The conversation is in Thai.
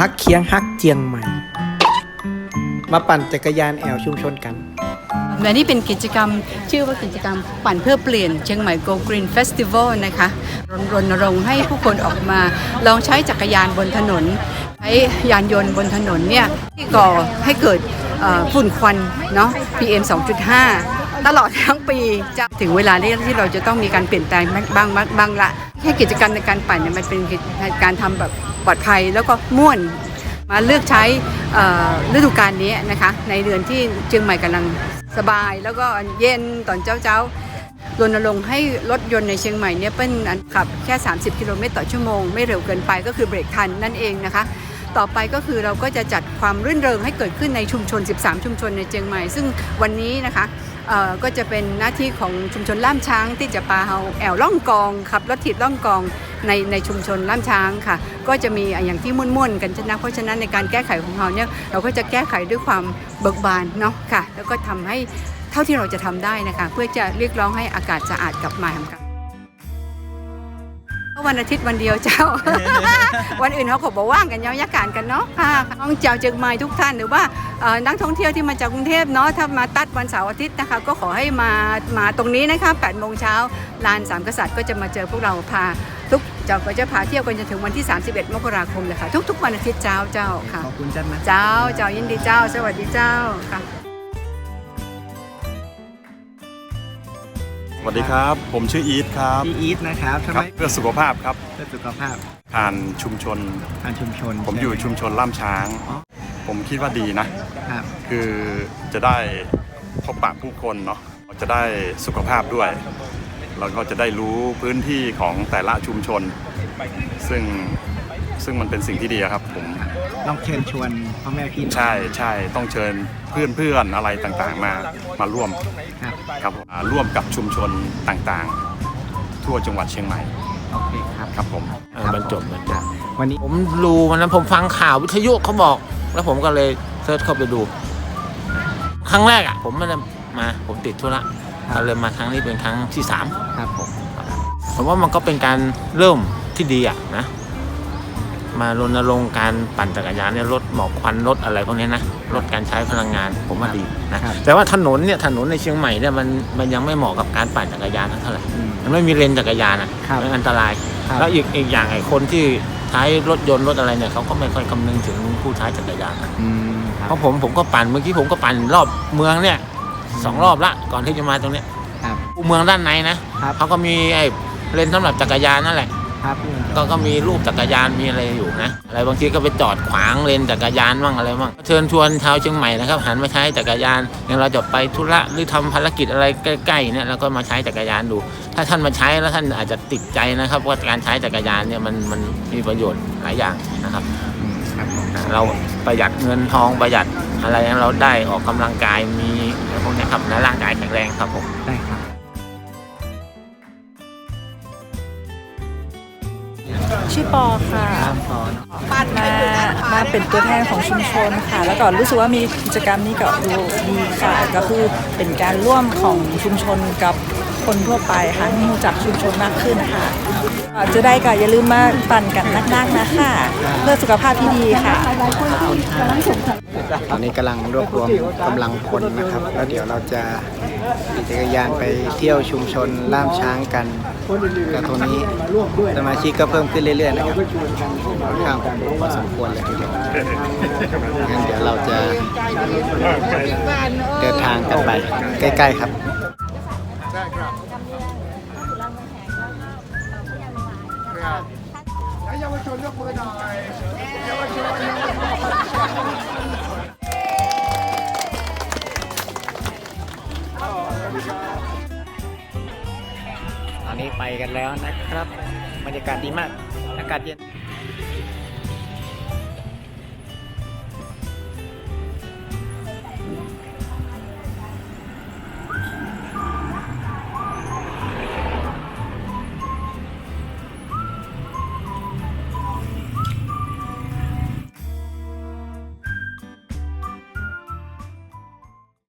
ฮักเคียงฮักเจียงใหม่ มาปั่นจักรยานแอวชุมชนกันและนี่เป็นกิจกรรมชื่อว่ากิจกรรมปั่นเพื่อเปลี่ยนเชียงใหม่ Go Green Festival นะคะรณรงค์ให้ผู้คนออกมาลองใช้จักรยานบนถนน ใช้ยานยนต์บนถนนเนี่ยที่ก่อให้เกิดฝุ่นควันเนาะ PM 2.5 ตลอดทั้งปีจะถึงเวลาที่เราจะต้องมีการเปลี่ยนแปลงบ้างบ้างละ แค่กิจกรรมในการปั่นเนี่ยมันเป็นการทำแบบปลอดภัยแล้วก็ม่วน มาเลือกใช้เอ่อฤดูกาลนี้นะคะ ในเดือนที่เชียงใหม่กำลังสบาย แล้วก็เย็นตอนเช้าๆรณรงค์ให้รถยนต์ในเชียงใหม่เนี่ยเป็นอันขับแค่ 30 กิโลเมตรต่อชั่วโมง ไม่เร็วเกินไปก็คือเบรกทันนั่นเองนะคะ ต่อไปก็คือเราก็จะจัดความรื่นเริงให้เกิดขึ้นในชุมชน 13 ชุมชนในเชียงใหม่ ซึ่งวันนี้นะคะ ก็จะเป็นหน้าที่ของชุมชนล่ามช้าง ที่จะปาเฮาแอวล่องกองขับรถถีบล่องกองในในชุมชนล่ามช้างค่ะ ก็จะมีอย่างที่มุ่นๆกันชนะเพราะฉะนั้นในการแก้ไขของเราเนี่ยเราก็จะแก้ไขด้วยความเบิกบานเนาะค่ะ แล้วก็ทำให้เท่าที่เราจะทำได้นะคะ เพื่อจะเรียกร้องให้อากาศสะอาดกลับมาทำกัน วันอาทิตย์วันเดียวเจ้า วันอื่นเขาขบอกว่างกันยาวยาการกันเนาะค่ะน้องเจ้าเจิงไม้ทุกท่านหรือว่าเอ่อนักท่องเที่ยวที่มาจากกรุงเทพเนาะถ้ามาตัดวันเสาร์อาทิตย์นะคะ ก็ขอให้มามาตรงนี้นะคะ8โมงเช้าลานสามกษัตริย์ก็จะมาเจอพวกเราพาทุกเจ้าก็จะพาเที่ยวกันจนถึงวันที่ 31 มกราคมเลยค่ะ ทุกๆ วันอาทิตย์เจ้าเจ้าค่ะขอบคุณจันนะเจ้าเจ้ายินดีเจ้า สวัสดีเจ้าค่ะ สวัสดีครับ ผมชื่ออีทครับพี่อีทนะครับทำครัไมบเพื่อสุขภาพครับเพื่อสุขภาพผ่านชุมชน ทางชุมชนผมอยู่ชุมชนล่ามช้างอ๋อผมคิดว่าดีนะ ครับคือจะได้พบปะผู้คนเนาะเราจะได้สุขภาพด้วย แล้วก็จะได้รู้พื้นที่ของแต่ละชุมชน ซึ่ง ซึ่งมันเป็นสิ่งที่ดีอะครับผมลองเชิญชวนพ่อแม่พี่น้อง ใช่ใช่ต้องเชิญเพื่อนเพื่อนๆอะไรต่างๆมามาร่วมครับ ครับผมอ่าร่วมกับชุมชนต่างๆ ทั่วจังหวัดเชียงใหม่โอเคครับ ครับผม เออบรรจบบรรจบวันนี้ผมดูวันนั้นผมฟังข่าววิทยุเขาบอก แล้วผมก็เลยเซิร์ชเข้าไปดู ครั้งแรกอะ ผมไม่ได้มา ผมติดธุระก็เลยมาครั้งนี้เป็นครั้งที่สามครับผม ผมว่ามันก็เป็นการเริ่มที่ดีอะนะ มารณรงค์การปั่นจักรยานเนี่ยลดหมอกควันลดอะไรพวกนี้นะลดการใช้พลังงานผมว่าดีนะแต่ว่าถนนเนี่ยถนนในเชียงใหม่เนี่ยมันมันยังไม่เหมาะกับการปั่นจักรยานเท่าไหร่อืมมันไม่มีเลนจักรยานอะครับมันอันตรายครับแล้วอีกอีกอย่างไอ้คนที่ใช้รถยนต์รถอะไรเนี่ยเขาก็ไม่ค่อยคำนึงถึงผู้ใช้จักรยานนะอืมคเพรับราะผมผมก็ปั่นเมื่อกี้ผมก็ปั่นรอบเมืองเนี่ยสองรอบละก่อนที่จะมาตรงเนี้ยครับเมืองด้านในนะครับเขาก็มีไอ้เลนสำหรับจักรยานนั่นแหละครับ ก็ก็มีรูปจักรยานมีอะไรอยู่นะอะไรบางทีก็ไปจอดขวางเลนจักรยานบ้างอะไรบ้างเชิญชวนชาวเชียงใหม่นะครับหันมาใช้จักรยานอย่างเราจะไปธุระหรือทำภารกิจอะไรใกล้ๆเนี่ยเราก็มาใช้จักรยานดู ถ้าท่านมาใช้แล้วท่านอาจจะติดใจนะครับว่าการใช้จักรยานเนี่ยมันมันมีประโยชน์หลายอย่างนะครับเราประหยัดเงินทองประหยัดอะไรเราได้ออกกำลังกายมีอะไรพวกนี้ครับและร่างกายแข็งแรงครับผมได้ครับ ชื่อปอค่ะครับพอเนอะมามาเป็นตัวแทนของชุมชนค่ะ แล้วก็รู้สึกว่ามีกิจกรรมนี้ก็ดูดีค่ะ ก็คือเป็นการร่วมของชุมชนกับคนทั่วไปค่ะให้รู้จักชุมชนมากขึ้นค่ะก็จะได้ก็อย่าลืมมาปั่นกันนักๆนะคะ เพื่อสุขภาพที่ดีค่ะ ตอนนี้กำลังรวบรวมกำลังพลนะครับ แล้วเดี๋ยวเราจะ ขี่จักรยานไปเที่ยวชุมชนล่ามช้างกันแล้วตรงนี้สมาชิกก็เพิ่มขึ้นเรื่อยๆนะครับค่อนข้างพอสมควรเลยทีเดียวงั้นเดี๋ยวเราจะเดินทางกันไปใกล้ ๆครับตอน นี้ไปกันแล้วนะครับ บรรยากาศดีมาก อากาศเย็น